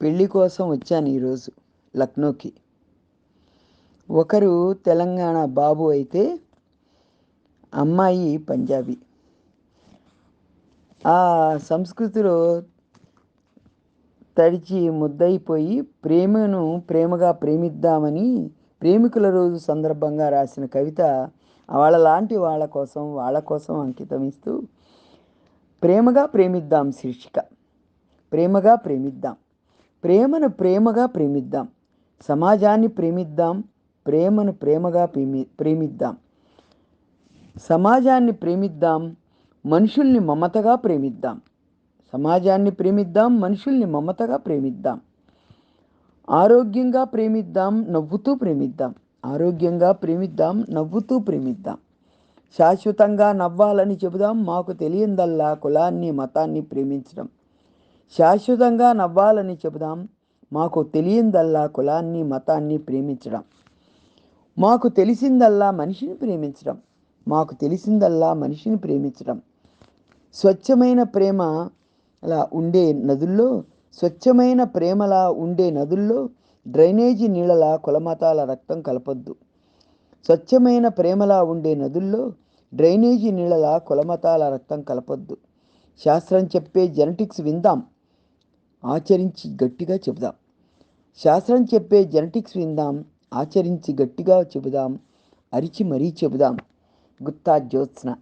పెళ్ళి కోసం వచ్చాను ఈరోజు లక్నోకి. ఒకరు తెలంగాణ బాబు అయితే అమ్మాయి పంజాబీ. ఆ సంస్కృతిలో తడిచి ముద్దయిపోయి ప్రేమను ప్రేమగా ప్రేమిద్దామని ప్రేమికుల రోజు సందర్భంగా రాసిన కవిత వాళ్ళ లాంటి వాళ్ళ కోసం వాళ్ళ కోసం అంకితం ఇస్తూ ప్రేమగా ప్రేమిద్దాం శీర్షిక. ప్రేమగా ప్రేమిద్దాం. ప్రేమను ప్రేమగా ప్రేమిద్దాం. సమాజాన్ని ప్రేమిద్దాం. ప్రేమను ప్రేమగా ప్రేమి ప్రేమిద్దాం. సమాజాన్ని ప్రేమిద్దాం. మనుషుల్ని మమతగా ప్రేమిద్దాం. సమాజాన్ని ప్రేమిద్దాం. మనుషుల్ని మమతగా ప్రేమిద్దాం. ఆరోగ్యంగా ప్రేమిద్దాం. నవ్వుతూ ప్రేమిద్దాం. ఆరోగ్యంగా ప్రేమిద్దాం. నవ్వుతూ ప్రేమిద్దాం. శాశ్వతంగా నవ్వాలని చెబుదాం. మాకు తెలియందల్లా కులాన్ని మతాన్ని ప్రేమించడం. శాశ్వతంగా నవ్వాలని చెబుదాం. మాకు తెలియందల్లా కులాన్ని మతాన్ని ప్రేమించడం. మాకు తెలిసిందల్లా మనిషిని ప్రేమించడం. మాకు తెలిసిందల్లా మనిషిని ప్రేమించడం. స్వచ్ఛమైన ప్రేమ అలా ఉండే నదుల్లో స్వచ్ఛమైన ప్రేమలా ఉండే నదుల్లో డ్రైనేజీ నీళ్ళలా కులమతాల రక్తం కలపొద్దు. స్వచ్ఛమైన ప్రేమలా ఉండే నదుల్లో డ్రైనేజీ నీళ్ళలా కులమతాల రక్తం కలపొద్దు. శాస్త్రం చెప్పే జెనటిక్స్ విందాం. ఆచరించి గట్టిగా చెబుదాం. శాస్త్రం చెప్పే జెనటిక్స్ విందాం ఆచరించి గట్టిగా చెబుదాం అరిచి మరీ చెబుదాం. గుత్తా జ్యోత్స్న.